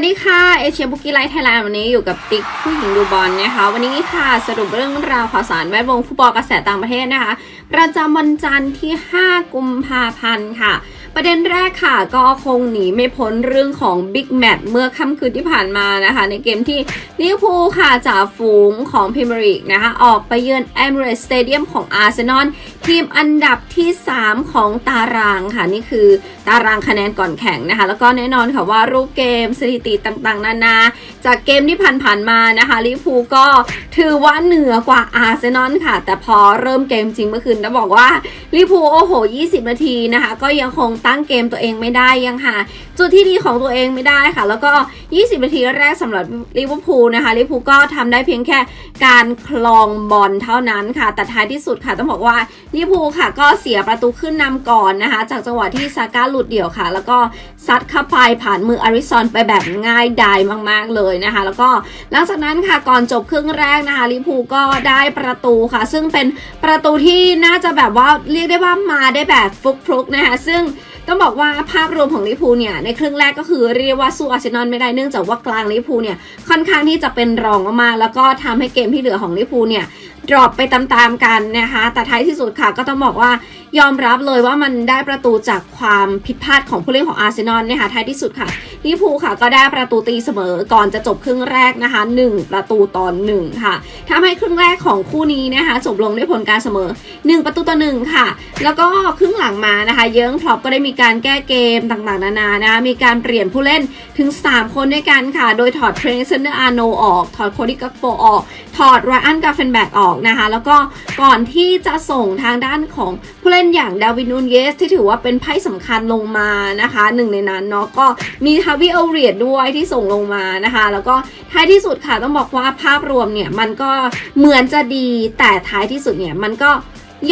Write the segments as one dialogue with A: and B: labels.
A: วัสดีค่ะเอเชียบุกี้ไลท์ไทยแลนด์วันนี้อยู่กับติ๊กผู้หญิงดูบอลนะคะ วันนี้ค่ะสรุปเรื่องราวข่าวสารแวดวงฟุตบอลกระแสต่างประเทศนะคะ ประจำวันจันทร์ที่ 5 กุมภาพันธ์ค่ะ ประเด็นแรกค่ะก็คงหนีไม่พ้นเรื่องของบิ๊กแมตช์เมื่อค่ำคืนที่ผ่านมานะคะ ในเกมที่ลิเวอร์พูลค่ะจ่าฝูงของพรีเมียร์ลีกนะคะออกไปเยือนเอมเรตสเตเดียมของอาร์เซนอลทีมอันดับที่ 3 ของตารางค่ะ นี่คือตารางคะแนนก่อนแข่งนะคะ แล้วก็แน่นอนค่ะว่ารูปเกมสถิติต่างๆ นานา จากเกมที่ผ่านๆมานะคะลิเวอร์พูลก็ถือว่าเหนือกว่าอาร์เซนอลค่ะ แต่พอเริ่มเกมจริงเมื่อคืนต้องบอกว่าลิเวอร์พูลโอ้โห 20 นาทีนะคะ ก็ยังคงตั้งเกมตัวเองไม่ได้ยังหาจุดที่ดีของตัวเองไม่ได้ค่ะ แล้วก็ 20 นาทีแรกสำหรับลิเวอร์พูลนะคะลิเวอร์พูลก็ทำได้เพียงแค่การคลองบอลเท่านั้นค่ะ แต่ท้ายที่สุดค่ะต้องบอกว่าลิเวอร์พูลค่ะ ก็เสียประตูขึ้นนำก่อนนะคะ จากจังหวะที่ซาก้าหลุดเดี่ยวค่ะ แล้วก็ซัดเข้าไปผ่านมืออาริซอนไปแบบง่ายดายมาก ๆเลยนะคะ แล้วก็หลังจากนั้นค่ะก่อนจบครึ่งแรกนะคะลิเวอร์พูลก็ได้ประตูค่ะ ซึ่งเป็นประตูที่น่าจะแบบว่าเรียกได้ว่ามาได้แบบฟุกๆนะคะซึ่ง ต้องบอกว่าภาพรวมของลิพูเนี่ยในครึ่งแรกก็คือเรียกว่าสู้อาร์เซนอลไม่ได้เนื่องจากว่ากลางลิพูเนี่ยค่อนข้างที่จะเป็นรองมากๆแล้วก็ทำให้เกมที่เหลือของลิพูเนี่ยดรอปไปตามๆกันนะคะ แต่ท้ายที่สุดค่ะก็ต้องบอกว่ายอมรับเลยว่ามันได้ประตูจากความผิดพลาดของผู้เล่นของอาร์เซนอลนะคะท้ายที่สุดค่ะลิพูค่ะก็ได้ประตูตีเสมอก่อนจะจบครึ่งแรกนะคะ 1 ประตูต่อ1ค่ะทำให้ครึ่งแรกของคู่นี้นะคะจบลงด้วยผลการเสมอ 1 ประตูต่อ1ค่ะ แล้วก็ครึ่งหลังมานะคะ เยิ้งพล็อปก็ได้มีการแก้เกมต่างๆ นานานะคะมีการเปลี่ยนผู้เล่นถึง 3 คนด้วยกันค่ะ โดยถอดเทรนเซนเนอร์อาร์โนออกถอดโคดิกัปโปออกถอดไรอันกาเฟนแบกออกนะคะ แล้วก็ก่อนที่จะส่งทางด้านของผู้เล่นนอย่างดาวินนูนเยสที่ถือว่าเป็นไพ่สำคัญลงมานะคะหนึ่งในนั้นเนาะก็มีทาวิเอเรียดด้วยที่ส่งลงมานะคะ แล้วก็ท้ายที่สุดค่ะต้องบอกว่าภาพรวมเนี่ยมันก็เหมือนจะดีแต่ท้ายที่สุดเนี่ยมันก็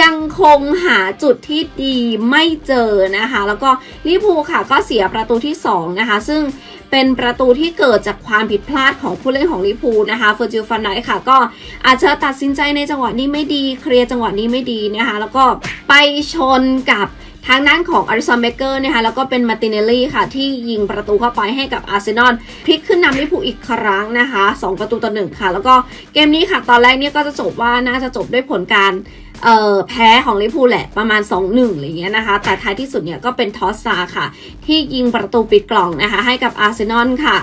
A: ยังคงหาจุดที่ดีไม่เจอนะคะ แล้วก็ลิพูค่ะก็เสียประตูที่ 2 นะคะ ซึ่งเป็นประตูที่เกิดจากความผิดพลาดของผู้เล่นของลิพูนะคะเฟอร์จิลฟันไดค่ะ ก็อาจจะตัดสินใจในจังหวะนี้ไม่ดีเคลียร์จังหวะนี้ไม่ดีนะคะ แล้วก็ไปชนกับทางด้านของอาริสันเบเกอร์นะคะแล้วก็เป็นมาติเนลลี่ค่ะ ที่ยิงประตูเข้าไปให้กับอาร์เซนอลพลิกขึ้นนำลิพูอีกครั้งนะคะ 2 ประตูต่อหนึ่งค่ะ แล้วก็เกมนี้ค่ะ ตอนแรกเนี่ยก็จะจบว่าน่าจะจบด้วยผลการ เอ่อแพ้ของลิเวอร์พูลแหละประมาณ 2-1อะไรเงี้ยนะคะ แต่ท้ายที่สุดเนี่ยก็เป็นทอสซาค่ะ ที่ยิงประตูปิดกล่องนะคะ ให้กับอาร์เซนอลค่ะ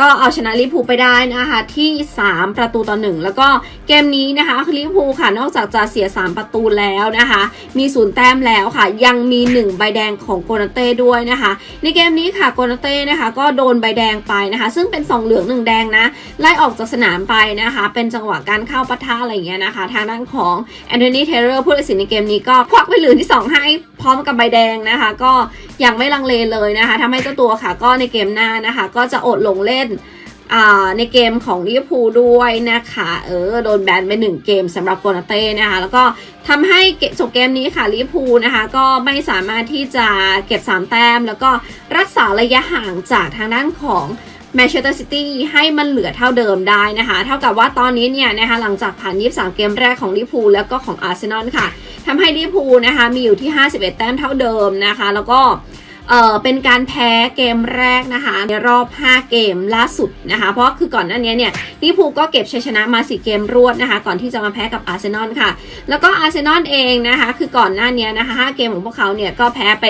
A: ก็เอาชนะลิพูไปได้นะคะที่ 3 ประตูต่อ 1 แล้วก็เกมนี้นะคะลิเวอร์พูค่ะนอกจากจะเสีย 3 ประตูแล้วนะคะ มีศูนย์แต้มแล้วค่ะ ยังมี 1 ใบแดงของโกนาเต้ด้วยนะคะ ในเกมนี้ค่ะโกนาเต้นะคะ ก็โดนใบแดงไปนะคะ ซึ่งเป็น 2 เหลือง 1 แดงนะ ไล่ออกจากสนามไปนะคะ เป็นจังหวะการเข้าปะทะอะไรอย่างเงี้ยนะคะ ทางด้านของแอนโทนีเทเลอร์ผู้ตัดสินในเกมนี้ก็ควักไปเหลืองที่ 2 ให้ พร้อมกับใบแดงนะคะ ก็ยังไม่ลังเลเลยนะคะทำให้เจ้าตัวค่ะก็ในเกมหน้านะคะ ก็จะอดลงเล่นในเกมของลิเวอร์พูลด้วยนะคะเออโดนแบนไปหนึ่งเกมสำหรับโกนาเต้นะคะแล้วก็ทำให้จบเกมนี้ค่ะลิเวอร์พูลนะคะก็ไม่สามารถที่จะเก็บ 3 แต้ม แล้วก็รักษาระยะห่างจากทางด้านของแมนเชสเตอร์ซิตี้ให้มันเหลือเท่าเดิมได้นะคะ เท่ากับว่าตอนนี้เนี่ยนะคะหลังจากผ่าน 23 เกมแรกของลิเวอร์พูลแล้วก็ของอาร์เซนอลค่ะ ทำให้ดิพูนะคะมีอยู่ที่ 51 แต้มเท่าเดิมนะคะ แล้วก็เออเป็นการแพ้เกมแรกนะคะในรอบ 5 เกมล่าสุดนะคะ เพราะคือก่อนหน้านี้เนี่ยลิเวอร์พูลก็เก็บชัยชนะมา 4 เกมรวดนะคะ ก่อนที่จะมาแพ้กับอาร์เซนอลค่ะ แล้วก็อาร์เซนอลเองนะคะ คือก่อนหน้านี้นะคะ 5 เกมของพวกเขาเนี่ยก็แพ้ไป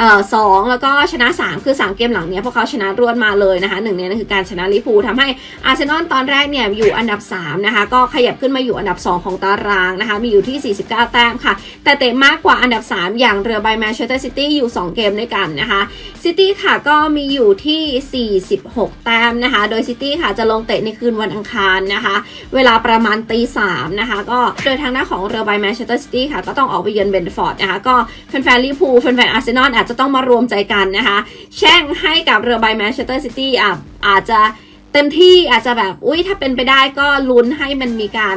A: เอ่อสองแล้วก็ชนะ 3 คือ 3 เกมหลังเนี้ยพวกเขาชนะรวดมาเลยนะคะหนึ่งในนั้นคือการชนะลิเวอร์พูลทำให้อาร์เซนอลตอนแรกเนี่ยอยู่อันดับ3นะคะก็ขยับขึ้นมาอยู่อันดับ 2 ของตารางนะคะมีอยู่ที่ 49 แต้มค่ะ แต่เตะมากกว่าอันดับ 3 อย่างเรือใบแมนเชสเตอร์ซิตี้อยู่ 2 เกมด้วยกันนะคะซิตี้ค่ะก็มีอยู่ที่ 46 แต้มนะคะ โดยซิตี้ค่ะจะลงเตะในคืนวันอังคารนะคะ เวลาประมาณตีสามนะคะ ก็โดยทางด้านของเรือใบแมนเชสเตอร์ซิตี้ค่ะก็ต้องออกไปเยือนเบนฟอร์ดนะคะ ก็แฟนๆลิเวอร์พูลแฟนๆอาร์เซนอลอาจจะจะต้องมารวมใจกันนะคะ แช่งให้กับเรือใบแมนเชสเตอร์ซิตี้อะอาจจะเต็มที่อาจจะแบบอุ้ยถ้าเป็นไปได้ก็ลุ้นให้มันมีการ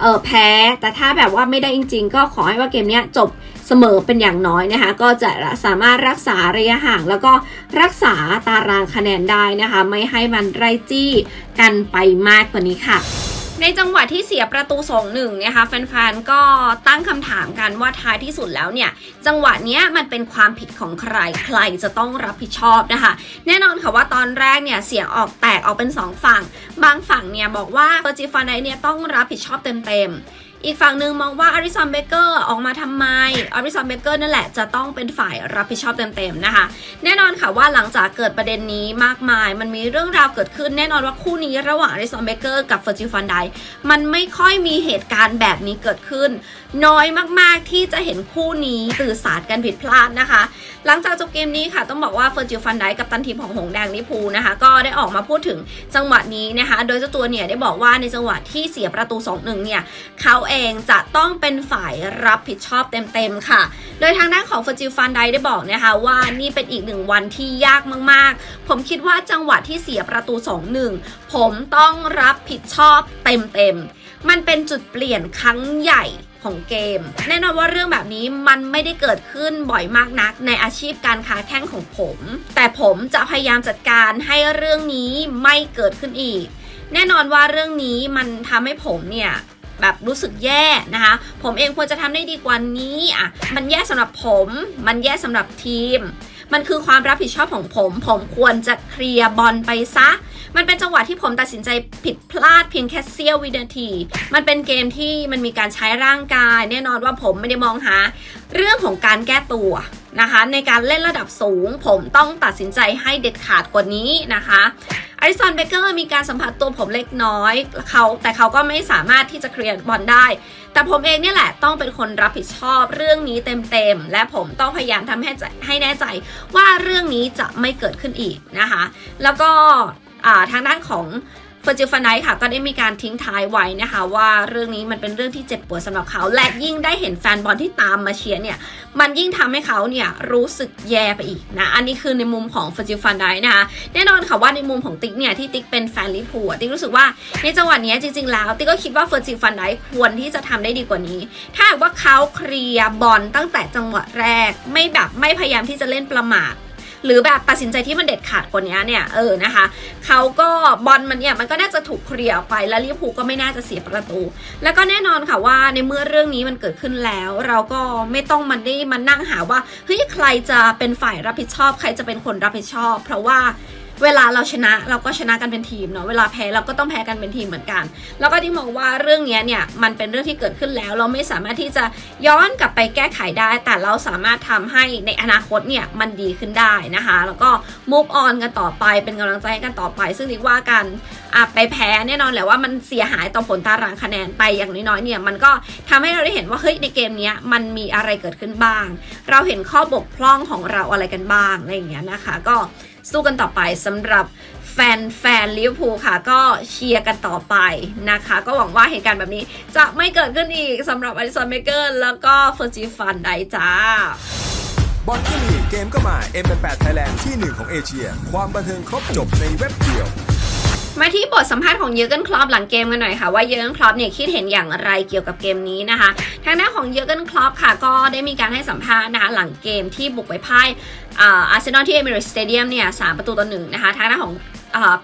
A: เออแพ้ แต่ถ้าแบบว่าไม่ได้จริง ๆ ก็ขอให้ว่าเกมเนี้ยจบเสมอเป็นอย่างน้อยนะคะ ก็จะสามารถรักษาระยะห่าง แล้วก็รักษาตารางคะแนนได้นะคะ ไม่ให้มันไรจี้กันไปมากกว่านี้ค่ะ ในจังหวะที่เสียประตู 2-1 นะคะแฟนๆ ก็ตั้งคำถามกันว่าท้ายที่สุดแล้วเนี่ย จังหวะนี้มันเป็นความผิดของใครใครจะต้องรับผิดชอบนะคะ แน่นอนค่ะว่าตอนแรกเนี่ยเสียงออกแตกออกเป็น 2 ฝั่ง บางฝั่งเนี่ยบอกว่าเฟอร์จิฟานไดเนี่ยต้องรับผิดชอบเต็มๆ อีกฝั่งหนึ่งมองว่าอาริสันเบเกอร์ออกมาทำไมอาริสันเบเกอร์นั่นแหละจะต้องเป็นฝ่ายรับผิดชอบเต็มๆนะคะ แน่นอนค่ะว่าหลังจากเกิดประเด็นนี้มากมาย มันมีเรื่องราวเกิดขึ้นแน่นอนว่าคู่นี้ระหว่างอาริสันเบเกอร์กับเฟอร์จิฟันไดมันไม่ค่อยมีเหตุการณ์แบบนี้เกิดขึ้น น้อยมากๆที่จะเห็นคู่นี้สื่อสารกันผิดพลาดนะคะ หลังจากจบเกมนี้ค่ะต้องบอกว่าเฟอร์จิฟันไดกับตันทีมของหงแดงลิพูนะคะ ก็ได้ออกมาพูดถึงจังหวะนี้นะคะ โดยเจ้าตัวเนี่ยได้บอกว่าในจังหวะที่เสียประตู2-1เนี่ยเขาเองจะต้องเป็นฝ่ายรับผิดชอบเต็มๆค่ะ โดยทางด้านของฟอร์จิฟันไดได้บอกนะคะว่านี่เป็นอีกหนึ่งวันที่ยากมากๆ ผมคิดว่าจังหวะที่เสียประตู 2-1 ผมต้องรับผิดชอบเต็มๆ มันเป็นจุดเปลี่ยนครั้งใหญ่ของเกม แน่นอนว่าเรื่องแบบนี้มันไม่ได้เกิดขึ้นบ่อยมากนักในอาชีพการค้าแข่งของผม แต่ผมจะพยายามจัดการให้เรื่องนี้ไม่เกิดขึ้นอีก แน่นอนว่าเรื่องนี้มันทำให้ผมเนี่ย แบบรู้สึกแย่นะคะ ผมเองควรจะทำได้ดีกว่านี้อะมันแย่สำหรับผม มันแย่สำหรับทีม มันคือความรับผิดชอบของผม ผมควรจะเคลียร์บอลไปซะ มันเป็นจังหวะที่ผมตัดสินใจผิดพลาดเพียงแค่เสี้ยววินาที มันเป็นเกมที่มันมีการใช้ร่างกาย แน่นอนว่าผมไม่ได้มองหา เรื่องของการแก้ตัวนะคะ ในการเล่นระดับสูง ผมต้องตัดสินใจให้เด็ดขาดกว่านี้นะคะ อริสันเบเกอร์มีการสัมผัสตัวผมเล็กน้อยเขาแต่เขาก็ไม่สามารถที่จะเคลียร์บอลได้ แต่ผมเองเนี่ยแหละต้องเป็นคนรับผิดชอบเรื่องนี้เต็มๆ และผมต้องพยายามทำให้ใจให้แน่ใจว่าเรื่องนี้จะไม่เกิดขึ้นอีกนะคะ แล้วก็ทางด้านของ เฟอร์จิฟานไนค่ะก็ได้มีการทิ้งท้ายไว้นะคะ ว่าเรื่องนี้มันเป็นเรื่องที่เจ็บปวดสำหรับเขา และยิ่งได้เห็นแฟนบอลที่ตามมาเชียร์เนี่ย มันยิ่งทำให้เขาเนี่ยรู้สึกแย่ไปอีกนะ อันนี้คือในมุมของเฟอร์จิฟานไดนะคะแน่นอนค่ะว่าในมุมของติ๊กเนี่ยที่ติ๊กเป็นแฟนลิเวอร์พูติ๊กรู้สึกว่าในจังหวะนี้จริงๆแล้วติ๊กก็คิดว่าเฟอร์จิฟานไดควรที่จะทำได้ดีกว่านี้ ถ้าหากว่าเขาเคลียร์บอลตั้งแต่จังหวะแรก ไม่แบบไม่พยายามที่จะเล่นประมาท หรือแบบตัดสินใจที่มันเด็ดขาดกว่านี้เนี่ยเออนะคะเขาก็บอลมันเนี่ยมันก็น่าจะถูกเคลียร์ออกไปแล้วลิเวอร์พูลก็ไม่น่าจะเสียประตู แล้วก็แน่นอนค่ะว่าในเมื่อเรื่องนี้มันเกิดขึ้นแล้ว เราก็ไม่ต้องมันได้มานั่งหาว่าเฮ้ยใครจะเป็นฝ่ายรับผิดชอบ ใครจะเป็นคนรับผิดชอบ เพราะว่า เวลาเราชนะเราก็ชนะกันเป็นทีมเนาะเวลาแพ้เราก็ต้องแพ้กันเป็นทีมเหมือนกัน แล้วก็ที่มองว่าเรื่องนี้เนี่ยมันเป็นเรื่องที่เกิดขึ้นแล้ว เราไม่สามารถที่จะย้อนกลับไปแก้ไขได้ แต่เราสามารถทำให้ในอนาคตเนี่ยมันดีขึ้นได้นะคะ แล้วก็ move on กันต่อไปเป็นกำลังใจให้กันต่อไป ซึ่งนิกว่ากัน อะไปแพ้แน่นอนแหละว่ามันเสียหายต่อผลตารางคะแนนไปอย่างน้อยๆเนี่ยมันก็ทำให้เราได้เห็นว่าเฮ้ยในเกมนี้มันมีอะไรเกิดขึ้นบ้าง เราเห็นข้อบกพร่องของเราอะไรกันบ้างอะไรอย่างเงี้ยนะคะ ก็สู้กันต่อไปสำหรับแฟนแฟนลิเวอร์พูลค่ะ ก็เชียร์กันต่อไปนะคะ ก็หวังว่าเหตุการณ์แบบนี้จะไม่เกิดขึ้นอีกสำหรับอ l ิสันเบเกอร์แล้วก็เฟอร์จิฟันไดจ้า
B: บอลก็มีเกมก็มา M8 Thailand ที่หนึ่งของเอเชีย ความบันเทิงครบจบในเว็บเดียว
A: มาที่บทสัมภาษณ์ของเยอร์เกนคลอปหลังเกมกันหน่อยค่ะว่าเยอร์เกนคลอปเนี่ยคิดเห็นอย่างไรเกี่ยวกับเกมนี้นะคะ ทางด้านของเยอร์เกนคลอปค่ะก็ได้มีการให้สัมภาษณ์นะคะหลังเกมที่บุกไปพ่ายอาร์เซนอลที่เอมิเรตสเตเดียมเนี่ยสามประตูต่อหนึ่งนะคะทางด้านของ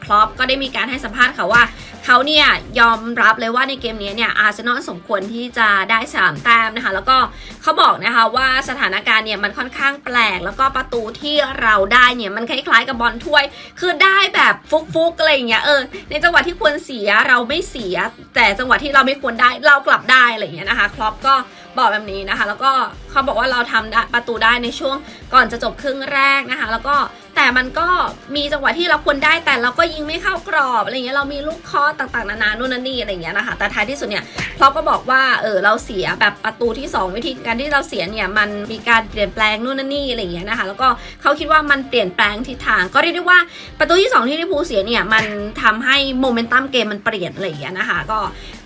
A: คลอปก็ได้มีการให้สัมภาษณ์ค่ะว่า เขาเนี่ยยอมรับเลยว่าในเกมนี้เนี่ยอาร์เซนอลสมควรที่จะได้3แต้มนะคะแล้วก็เขาบอกนะคะว่าสถานการณ์เนี่ยมันค่อนข้างแปลก แล้วก็ประตูที่เราได้เนี่ยมันคล้ายๆกับบอลถ้วย คือได้แบบฟุกๆอะไรอย่างเงี้ยเออในจังหวะที่ควรเสียเราไม่เสีย แต่จังหวะที่เราไม่ควรได้เรากลับได้อะไรอย่างเงี้ยนะคะครอปก็บอกแบบนี้นะคะ แล้วก็เขาบอกว่าเราทำประตูได้ในช่วงก่อนจะจบครึ่งแรกนะคะ แล้วก็ แต่มันก็มีจังหวะที่เราควรได้แต่เราก็ยิงไม่เข้ากรอบอะไรเงี้ยเรามีลูกคอต่างๆนานานู่นนั่นนี่อะไรเงี้ยนะคะแต่ท้ายที่สุดเนี่ยครอปก็บอกว่าเออเราเสียแบบประตูที่ 2 วิธีการที่เราเสียเนี่ยมันมีการเปลี่ยนแปลงนู่นนั่นนี่อะไรเงี้ยนะคะแล้วก็เขาคิดว่ามันเปลี่ยนแปลงทิศทาง ก็เรียกได้ว่าประตูที่ 2 ที่ลิเวอร์พูลเสียเนี่ยมันทำให้โมเมนตัมเกมมันเปลี่ยนอะไรเงี้ยนะคะก็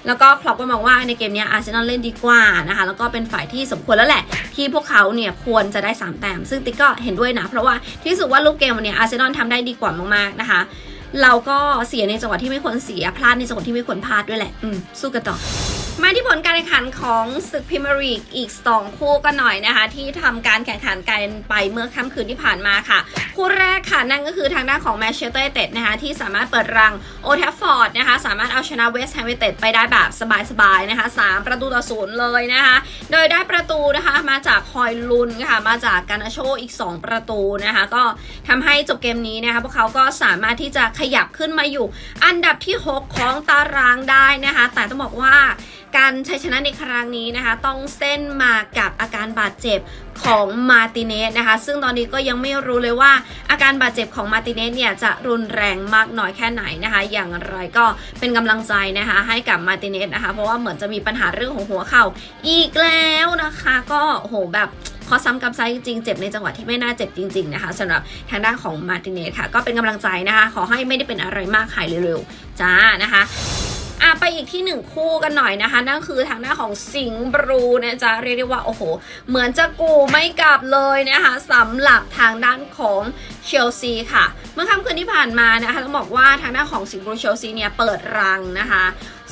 A: แล้วก็คลอปก็มองว่าในเกมนี้อาร์เซนอลเล่นดีกว่านะคะแล้วก็เป็นฝ่ายที่สมควรแล้วแหละ ที่พวกเขาเนี่ยควรจะได้ 3 แต้มซึ่งติ๊กก็เห็นด้วยนะเพราะว่าที่สุดว่าลูกเกมวันนี้อาร์เซนอลทำได้ดีกว่ามากๆนะคะเราก็เสียในจังหวะที่ไม่ควรเสียพลาดในจังหวะที่ไม่ควรพลาดด้วยแหละ อืม สู้กันต่อ มาที่ผลการแข่งขันของศึกพรีเมียร์ลีกอีก 2 คู่กันหน่อยนะคะ ที่ทำการแข่งขันกันไปเมื่อค่ำคืนที่ผ่านมาค่ะ คู่แรกค่ะนั่นก็คือทางด้านของแมนเชสเตอร์ยูไนเต็ดนะคะที่สามารถเปิดรังโอทัฟฟอร์ดนะคะสามารถเอาชนะเวสต์แฮมยูไนเต็ดไปได้แบบสบายๆนะคะ 3 ประตูต่อศูนย์เลยนะคะ โดยได้ประตูนะคะ มาจากฮอยลุนค่ะ มาจากการนาโชอีก 2 ประตูนะคะ ก็ทำให้จบเกมนี้นะคะพวกเขาก็สามารถที่จะขยับขึ้นมาอยู่ อันดับที่ 6 ของตารางได้นะคะ แต่ต้องบอกว่าการชัยชนะในครั้งนี้นะคะ ต้องเส้นมากับอาการบาดเจ็บ ของมาติเนสนะคะ ซึ่งตอนนี้ก็ยังไม่รู้เลยว่าอาการบาดเจ็บของมาติเนสเนี่ยจะรุนแรงมากน้อยแค่ไหนนะคะ อย่างไรก็เป็นกำลังใจนะคะ ให้กับมาติเนสนะคะ เพราะว่าเหมือนจะมีปัญหาเรื่องของหัวเข่าอีกแล้วนะคะ ก็โหแบบขอซ้ำกับไซจริงๆ เจ็บในจังหวะที่ไม่น่าเจ็บจริง ๆนะคะสำหรับทางด้านของมาร์ติเนสค่ะ ก็เป็นกำลังใจนะคะ ขอให้ไม่ได้เป็นอะไรมากหายเร็วๆ จ้านะคะ อะไปอีกที่หนึ่งคู่กันหน่อยนะคะ นั่นคือทางด้านของสิงบรูนะจ๊ะเรียกได้ว่าโอ้โห เหมือนจะกูไม่กลับเลยนะคะสำหรับทางด้านของเชลซีค่ะ เมื่อค่ำคืนที่ผ่านมานะคะต้องบอกว่าทางด้านของสิงบรูเชลซีเนี่ยเปิดรังนะคะ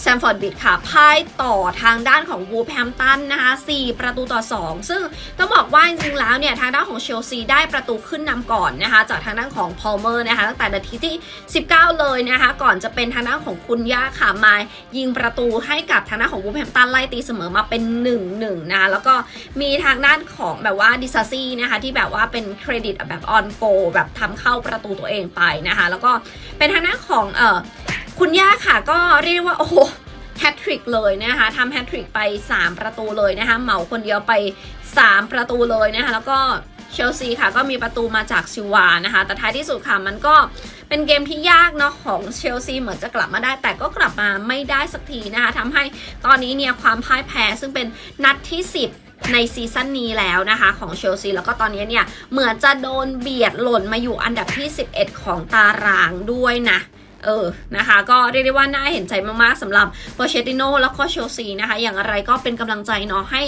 A: แซมฟอร์ดบิดค่ะพ่ายต่อทางด้านของวูแฮมตันนะคะ 4 ประตูต่อ 2 ซึ่งต้องบอกว่าจริงๆแล้วเนี่ย ทางด้านของเชลซีได้ประตูขึ้นนำก่อนนะคะ จากทางด้านของพอลเมอร์นะคะ ตั้งแต่นาทีที่ 19 เลยนะคะ ก่อนจะเป็นทางด้านของคุณย่าค่ะมายิงประตูให้กับทางด้านของวูแฮมตันไล่ตีเสมอมาเป็น 1-1 นะคะแล้วก็มีทางด้านของแบบว่าดิซาซี่นะคะที่แบบว่าเป็นเครดิตแบบออนโกแบบทำเข้าประตูตัวเองไปนะคะ แล้วก็เป็นทางด้านของเอ่อ คุณย่าค่ะก็เรียกว่าโอ้โหแฮตทริกเลยนะคะทำแฮตทริกไป 3 ประตูเลยนะคะเหมาคนเดียวไป 3 ประตูเลยนะคะแล้วก็เชลซีค่ะก็มีประตูมาจากซิวานะคะ แต่ท้ายที่สุดค่ะมันก็เป็นเกมที่ยากเนาะของเชลซีเหมือนจะกลับมาได้ แต่ก็กลับมาไม่ได้สักทีนะคะทำให้ตอนนี้เนี่ยความพ่ายแพ้ซึ่งเป็นนัดที่ 10 ในซีซั่นนี้แล้วนะคะของเชลซีแล้วก็ตอนนี้เนี่ยเหมือนจะโดนเบียดหล่นมาอยู่อันดับที่ 11 ของตารางด้วยนะ เออนะคะ ก็เรียกได้ว่าน่าเห็นใจมากๆสำหรับโปเชติโนแล้วก็เชลซีนะคะ อย่างไรก็เป็นกำลังใจเนาะให้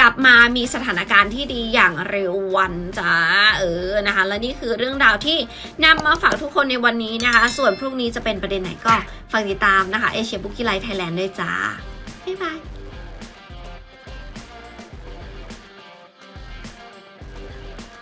A: กลับมามีสถานการณ์ที่ดีอย่างเร็ววันจ้าเออนะคะ และนี่คือเรื่องราวที่นำมาฝากทุกคนในวันนี้นะคะ ส่วนพรุ่งนี้จะเป็นประเด็นไหนก็ฝากติดตามนะคะเอเชียบุกี้ไลท์ไทยแลนด์ด้วยจ้าบ๊ายบาย